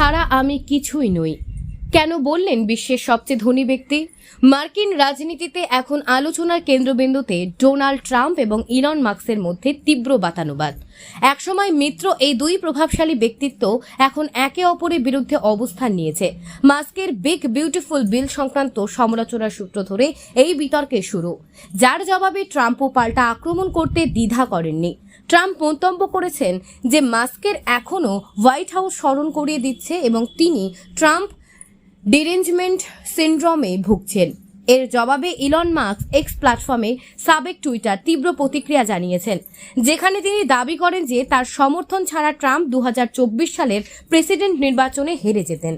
ছাড়া আমি কিছুই নই। কেন বললেন বিশ্বের সবচেয়ে ধনী ব্যক্তি? মার্কিন রাজনীতিতে এখন আলোচনার কেন্দ্রবিন্দুতে ডোনাল্ড ট্রাম্প এবং ইলন মার্কসের মধ্যে তীব্র বাতানুবাদ। একসময় মিত্র এই দুই প্রভাবশালী ব্যক্তিত্ব এখন একে অপরের বিরুদ্ধে অবস্থান নিয়েছে। মাস্কের বিগ বিউটিফুল বিল সংক্রান্ত সমালোচনার সূত্র ধরে এই বিতর্কের শুরু। যার জবাবে ট্রাম্পও পাল্টা আক্রমণ করতে দ্বিধা করেননি। ট্রাম্প মন্তব্য করেছেন যে মাস্কের এখনও হোয়াইট হাউস স্মরণ করিয়ে দিচ্ছে এবং তিনি ট্রাম্প ডিরেঞ্জমেন্ট সিন্ড্রোমে ভুগছেন। এর জবাবে ইলন মার্কস এক্স প্ল্যাটফর্মে সাবেক টুইটার তীব্র প্রতিক্রিয়া জানিয়েছেন, যেখানে তিনি দাবি করেন যে তার সমর্থন ছাড়া ট্রাম্প দু হাজার চব্বিশ সালের প্রেসিডেন্ট নির্বাচনে হেরে যেতেন।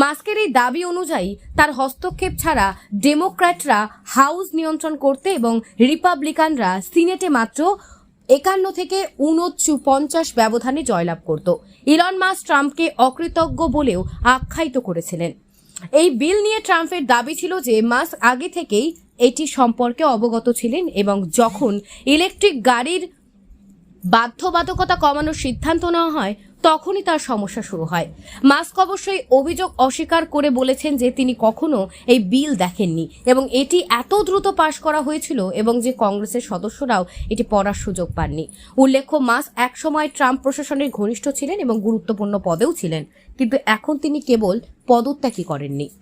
মাস্কের এই দাবি অনুযায়ী তার হস্তক্ষেপ ছাড়া ডেমোক্র্যাটরা হাউস নিয়ন্ত্রণ করতে এবং রিপাবলিকানরা সিনেটে মাত্র একান্ন থেকে উনচু পঞ্চাশ ব্যবধানে জয়লাভ করত। ইলন মাস ট্রাম্পকে অকৃতজ্ঞ বলেও আখ্যায়িত করেছিলেন। এই বিল নিয়ে ট্রাম্পের দাবি ছিল যে মাস আগে থেকেই এটি সম্পর্কে অবগত ছিলেন এবং যখন ইলেকট্রিক গাড়ির বাধ্যবাধকতা কমানোর সিদ্ধান্ত নেওয়া হয় তখনই তার সমস্যা শুরু হয়। মাস্ক অবশ্যই অভিযোগ অস্বীকার করে বলেছেন যে তিনি কখনো এই বিল দেখেননি এবং এটি এত দ্রুত পাশ করা হয়েছিল এবং যে কংগ্রেসের সদস্যরাও এটি পড়ার সুযোগ পাননি। উল্লেখ্য মাস একসময় ট্রাম্প প্রশাসনের ঘনিষ্ঠ ছিলেন এবং গুরুত্বপূর্ণ পদেও ছিলেন। কিন্তু এখন তিনি কেবল পদত্যাগই করেননি।